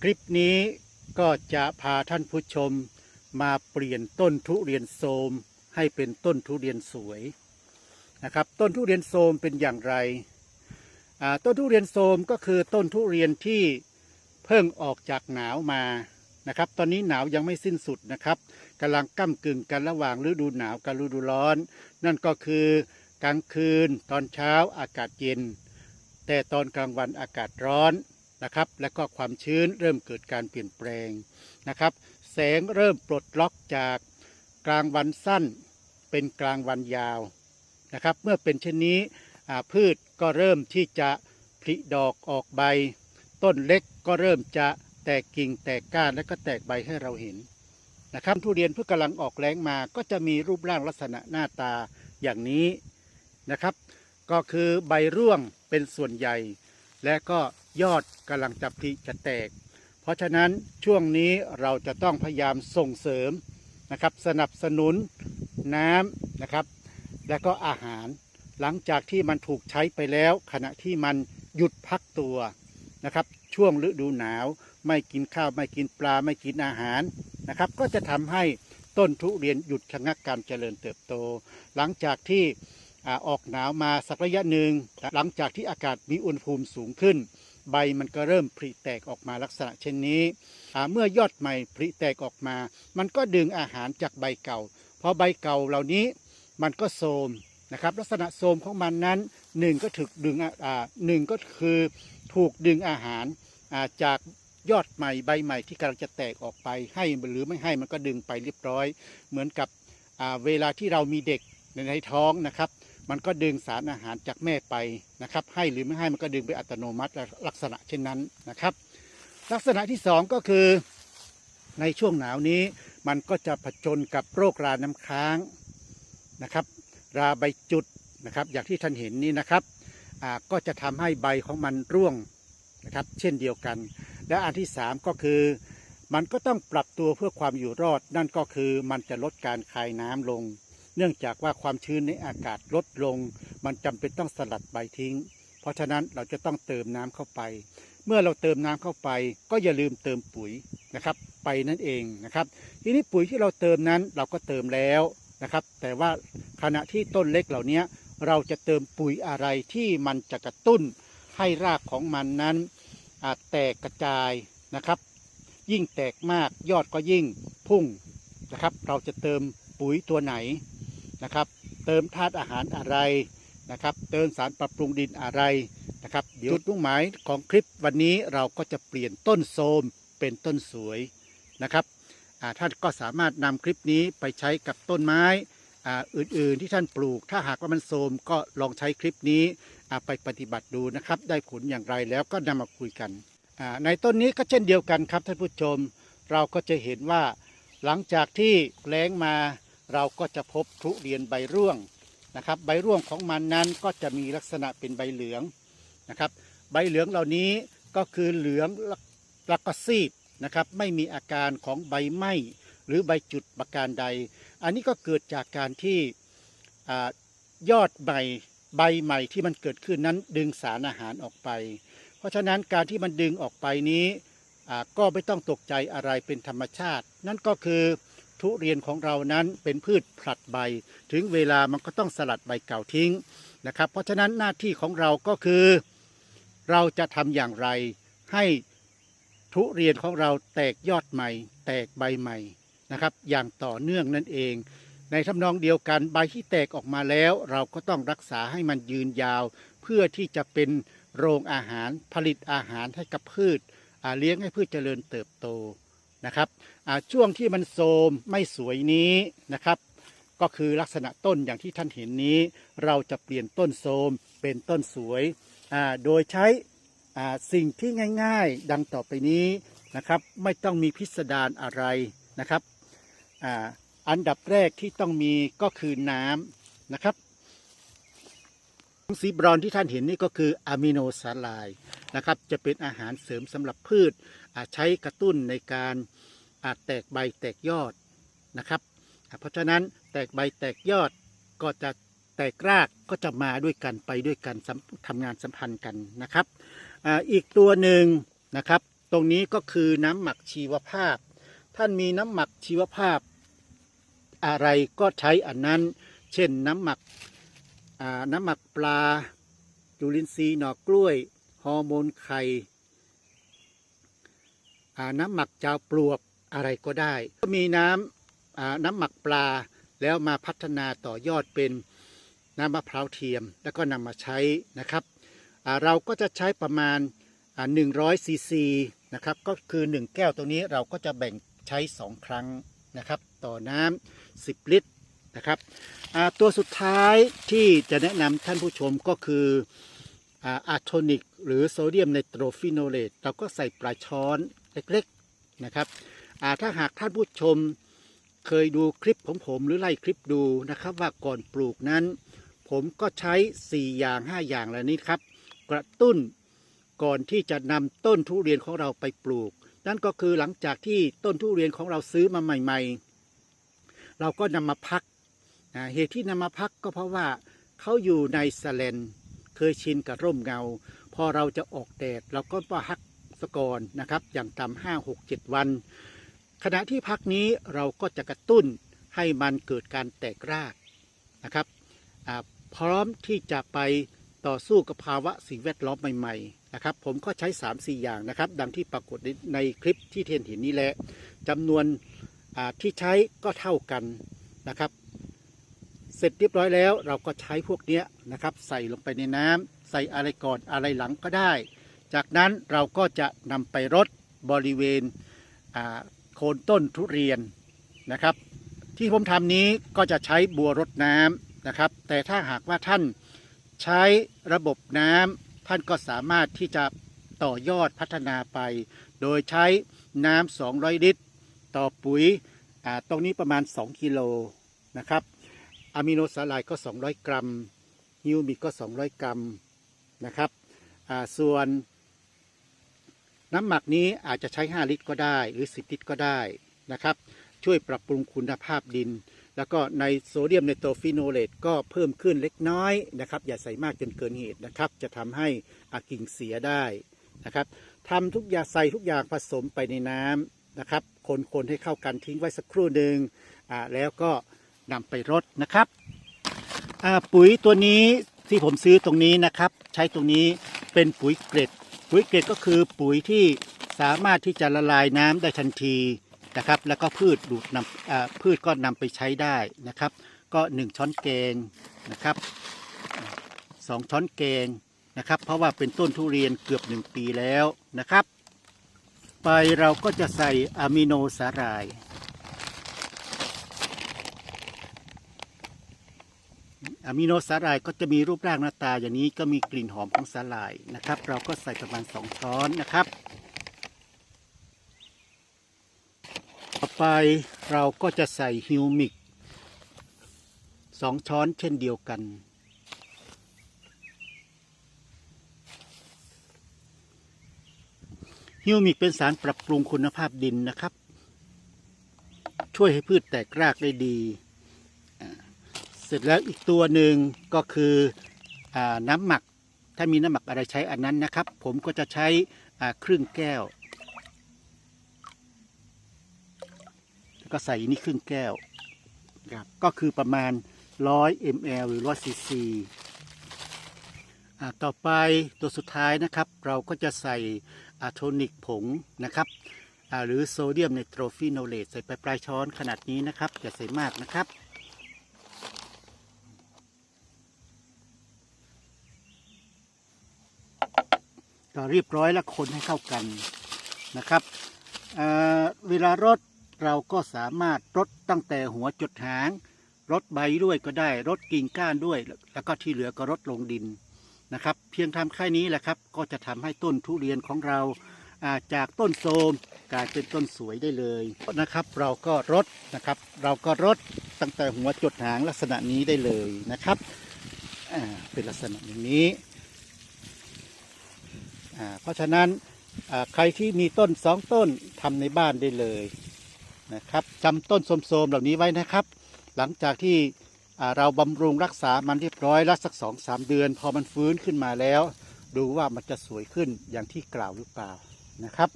คลิปนี้ก็จะพาท่านผู้ชมมาเปลี่ยนต้นทุเรียนโทมให้เป็นต้นทุเรียนสวยนะครับ ต้นทุเรียนโทมเป็นอย่างไร ต้นทุเรียนโทมก็คือต้นทุเรียนที่เพิ่งออกจากหนาวมานะครับ ตอนนี้หนาวยังไม่สิ้นสุดนะครับกำลังก้ากึ่งกันระหว่างฤดูหนาวกับฤดูร้อน นั่นก็คือกลางคืนตอนเช้าอากาศเย็น แต่ตอนกลางวันอากาศร้อน นะครับ และก็ความชื้นเริ่มเกิดการเปลี่ยนแปลงนะครับ แสงเริ่มปลดล็อกจากกลางวันสั้น เป็นกลางวันยาวนะครับ เมื่อเป็นเช่นนี้พืชก็เริ่มที่จะผลิดอกออกใบ ต้นเล็กก็เริ่มจะแตกกิ่งแตกก้านและก็แตกใบให้เราเห็นนะครับทุเรียนเพื่อกำลังออกแรงมาก็จะมีรูปร่างลักษณะหน้าตาอย่างนี้นะครับ ก็คือใบร่วงเป็นส่วนใหญ่ และก็ ยอดกำลังจะผลิจะแตก เพราะฉะนั้นช่วงนี้เราจะต้องพยายามส่งเสริมนะครับ สนับสนุนน้ำนะครับ และก็อาหารหลังจากที่มันถูกใช้ไปแล้ว ขณะที่มันหยุดพักตัวนะครับ ช่วงฤดูหนาว ไม่กินข้าวไม่กินปลาไม่กินอาหารนะครับ ก็จะทำให้ต้นทุเรียนหยุดชะงักการเจริญเติบโต หลังจากที่ออกหนาวมาสักระยะหนึ่งหลังจากที่อากาศมีอุณหภูมิสูงขึ้น ใบมันก็เริ่มผลิแตกออกมาลักษณะเช่นนี้ เมื่อยอดใหม่ผลิแตกออกมา มันก็ดึงอาหารจากใบเก่า เพราะใบเก่าเหล่านี้มันก็โทมนะครับ ลักษณะโทมของมันนั้นหนึ่งก็ถูกดึงอ่าหนึ่งก็คือถูกดึงอาหาราจากยอดใหม่ใบใหม่ที่กำลังจะแตกออกไปให้หรือไม่ให้มันก็ดึงไปเรียบร้อย เหมือนกับเวลาที่เรามีเด็กในท้องนะครับ มันก็ดึงสารอาหารจากแม่ไปนะครับ ให้หรือไม่ให้มันก็ดึงไปอัตโนมัติลักษณะเช่นนั้นนะครับ ลักษณะที่สองก็คือในช่วงหนาวนี้ มันก็จะผจญกับโรคราน้ำค้างนะครับ ราใบจุดนะครับอย่างที่ท่านเห็นนี่นะครับก็จะทำให้ใบของมันร่วงนะครับเช่นเดียวกัน และอันที่สามก็คือมันก็ต้องปรับตัวเพื่อความอยู่รอด นั่นก็คือมันจะลดการคายน้ำลง เนื่องจากว่าความชื้นในอากาศลดลง มันจำเป็นต้องสลัดใบทิ้ง เพราะฉะนั้นเราจะต้องเติมน้ำเข้าไป เมื่อเราเติมน้ำเข้าไป ก็อย่าลืมเติมปุ๋ยนะครับไปนั่นเองนะครับ ทีนี้ปุ๋ยที่เราเติมนั้นเราก็เติมแล้วนะครับ แต่ว่าขณะที่ต้นเล็กเหล่านี้เราจะเติมปุ๋ยอะไรที่มันจะกระตุ้นให้รากของมันนั้นแตกกระจายนะครับ ยิ่งแตกมากยอดก็ยิ่งพุ่งนะครับ เราจะเติมปุ๋ยตัวไหน นะครับ เติมธาตุอาหารอะไรนะครับ เติมสารปรับปรุงดินอะไรนะครับเดี๋ยวจุดมุ่งหมายของคลิปวันนี้เราก็จะเปลี่ยนต้นโทรมเป็นต้นสวยนะครับอ่าท่านก็สามารถนำคลิปนี้ไปใช้กับต้นไม้อ่าอื่นๆที่ท่านปลูก ถ้าหากว่ามันโทรมก็ลองใช้คลิปนี้อ่าไปปฏิบัติดูนะครับ ได้ผลอย่างไรแล้วก็นำมาคุยกันอ่าในต้นนี้ก็เช่นเดียวกันครับท่านผู้ชม เราก็จะเห็นว่าหลังจากที่แล้งมา เราก็จะพบทุเรียนใบร่วงนะครับ ใบร่วงของมันนั้นก็จะมีลักษณะเป็นใบเหลืองนะครับ ใบเหลืองเหล่านี้ก็คือเหลืองแล้วก็ซีดนะครับไม่มีอาการของใบไหม้หรือใบจุดประการใด อันนี้ก็เกิดจากการที่อยอดใบใบใหม่ที่มันเกิดขึ้นนั้นดึงสารอาหารออกไป เพราะฉะนั้นการที่มันดึงออกไปนี้ก็ไม่ต้องตกใจอะไรเป็นธรรมชาติ นั่นก็คือ ทุเรียนของเรานั้นเป็นพืชผลัดใบ ถึงเวลามันก็ต้องสลัดใบเก่าทิ้งนะครับ เพราะฉะนั้นหน้าที่ของเราก็คือ เราจะทำอย่างไรให้ทุเรียนของเราแตกยอดใหม่ แตกใบใหม่นะครับ อย่างต่อเนื่องนั่นเอง ในทำนองเดียวกันใบที่แตกออกมาแล้ว เราก็ต้องรักษาให้มันยืนยาว เพื่อที่จะเป็นโรงอาหารผลิตอาหารให้กับพืชเลี้ยงให้พืชเจริญเติบโต นะครับช่วงที่มันโทมไม่สวยนี้นะครับ ก็คือลักษณะต้นอย่างที่ท่านเห็นนี้ เราจะเปลี่ยนต้นโทมเป็นต้นสวยโดยใช้สิ่งที่ง่าย ๆ ดังต่อไปนี้นะครับ ไม่ต้องมีพิสดารอะไรนะครับออันดับแรกที่ต้องมีก็คือน้ำนะครับ สีบรอนที่ท่านเห็นนี่ก็คืออะมิโนสาลายนะครับจะเป็นอาหารเสริมสำหรับพืชอาใช้กระตุ้นในการอ่าแตกใบแตกยอดนะครับ เพราะฉะนั้นแตกใบแตกยอดก็จะแตกรากก็จะมาด้วยกันไปด้วยกันทำงานสัมพันธ์กันนะครับออีกตัวหนึ่งนะครับ ตรงนี้ก็คือน้ำหมักชีวภาพ ท่านมีน้ำหมักชีวภาพอะไรก็ใช้อันนั้น เช่นน้ำหมัก น้ำหมักปลาจุลินทรีย์หน่อกล้วย ฮอร์โมนไข่น้ำหมักจาวปลวกอะไรก็ได้ ก็มีน้ำน้ำหมักปลาแล้วมาพัฒนาต่อยอดเป็นน้ำมะพร้าวเทียม แล้วก็นำมาใช้นะครับ เราก็จะใช้ประมาณอ่า100ซีซีนะครับก็คือ 1 แก้วตรงนี้เราก็จะแบ่งใช้ 2 ครั้งนะครับ ต่อน้ำ10 ลิตร นะครับตัวสุดท้ายที่จะแนะนำท่านผู้ชมก็คืออาโทนิกหรือโซเดียมไนโตรฟิโนเลตเราก็ใส่ปลายช้อนเล็กๆนะครับถ้าหากท่านผู้ชมเคยดูคลิปของผมหรือไล่คลิปดูนะครับ ว่าก่อนปลูกนั้น ผมก็ใช้ 4 อย่าง 5 อย่างเหล่านี้ครับ กระตุ้นก่อนที่จะนำต้นทุเรียนของเราไปปลูก นั่นก็คือหลังจากที่ต้นทุเรียนของเราซื้อมาใหม่ ๆ เราก็นำมาพัก เหตุที่นำมาพักก็เพราะว่าเขาอยู่ในสแลนเคยชินกับร่มเงา พอเราจะออกแดดเราก็มาพักสกอนนะครับ อย่างต่ำห้าหกเจ็ดวัน ขณะที่พักนี้เราก็จะกระตุ้นให้มันเกิดการแตกรากนะครับพร้อมที่จะไปต่อสู้กับภาวะสิ่งแวดล้อมใหม่ๆนะครับ ผมก็ใช้ 3-4 อย่างนะครับ ดังที่ปรากฏในคลิปที่เทนเห็นนี้แหละจำนวนที่ใช้ก็เท่ากันนะครับ เสร็จเรียบร้อยแล้วเราก็ใช้พวกเนี้ยนะครับ ใส่ลงไปในน้ำใส่อะไรก่อนอะไรหลังก็ได้ จากนั้นเราก็จะนำไปรดบริเวณโคนต้นทุเรียนนะครับ ที่ผมทำนี้ก็จะใช้บัวรดน้ำนะครับ แต่ถ้าหากว่าท่านใช้ระบบน้ำท่านก็สามารถที่จะต่อยอดพัฒนาไป โดยใช้น้ำ200 ลิตร ต่อปุ๋ยตรงนี้ประมาณ 2 กิโลนะครับ อะมิโนสาไลด์ก็ 200 กรัมฮิวมิกก็ 200 กรัมนะครับส่วนน้ำหมักนี้อาจจะใช้ 5 ลิตรก็ได้หรือ 10 ลิตรก็ได้นะครับ ช่วยปรับปรุงคุณภาพดิน แล้วก็ในโซเดียมไนโตรฟิโนเลตก็เพิ่มขึ้นเล็กน้อยนะครับ อย่าใส่มากจนเกินเหตุนะครับ จะทำให้อากิ่งเสียได้นะครับทำทุกอย่างใส่ทุกอย่างผสมไปในน้ำนะครับ คนๆให้เข้ากันทิ้งไว้สักครู่หนึ่งแล้วก็ นำไปรดนะครับปุ๋ยตัวนี้ที่ผมซื้อตรงนี้นะครับ ใช้ตรงนี้เป็นปุ๋ยเกล็ด ปุ๋ยเกล็ดก็คือปุ๋ยที่สามารถที่จะละลายน้ำได้ทันทีนะครับ แล้วก็พืชดูดนำพืชก็นำไปใช้ได้นะครับ ก็ 1 ช้อนแกงนะครับสองช้อนแกงนะครับ เพราะว่าเป็นต้นทุเรียนเกือบ 1 ปีแล้วนะครับ ไปเราก็จะใส่อะมิโนสาหร่าย อะมิโนสาหร่ายก็จะมีรูปร่างหน้าตาอย่างนี้ก็มีกลิ่นหอมของสาหร่ายนะครับ เราก็ใส่ประมาณ 2 ช้อนนะครับ ต่อไปเราก็จะใส่ฮิวมิกสองช้อนเช่นเดียวกันฮิวมิกเป็นสารปรับปรุงคุณภาพดินนะครับ ช่วยให้พืชแตกรากได้ดี เสร็จแล้วอีกตัวหนึ่งก็คืออาน้ำหมัก ถ้ามีน้ำหมักอะไรใช้อันนั้นนะครับ ผมก็จะใช้อ่าครึ่งแก้ว แล้วก็ใส่นี่ครึ่งแก้วครับก็คือประมาณ 100 ml หรือ100 cc อ่าต่อไปตัวสุดท้ายนะครับ เราก็จะใส่อะโทนิกผงนะครับอ่าหรือโซเดียมไนโตรฟิโนเลตใส่ไปปลายช้อนขนาดนี้นะครับอย่าใส่มากนะครับ ก็เรียบร้อยแล้วคนให้เข้ากันนะครับเเวลารดเราก็สามารถรดตั้งแต่หัวจดหางรดใบด้วยก็ได้รดกิ่งก้านด้วย แล้วก็ที่เหลือก็รดลงดินนะครับ เพียงทำแค่นี้แหละครับก็จะทำให้ต้นทุเรียนของเราาจากต้นโทมกลายเป็นต้นสวยได้เลยนะครับ เราก็รดนะครับ เราก็รดตั้งแต่หัวจดหางลักษณะนี้ได้เลยนะครับเป็นลักษณะอย่างนี้ เพราะฉะนั้นใครที่มีต้นสองต้นทำในบ้านได้เลยนะครับจำต้นโสมๆเหล่านี้ไว้นะครับ หลังจากที่เราบำรุงรักษามันเรียบร้อยแล้วสักสองสามเดือน พอมันฟื้นขึ้นมาแล้ว ดูว่ามันจะสวยขึ้นอย่างที่กล่าวหรือเปล่านะครับ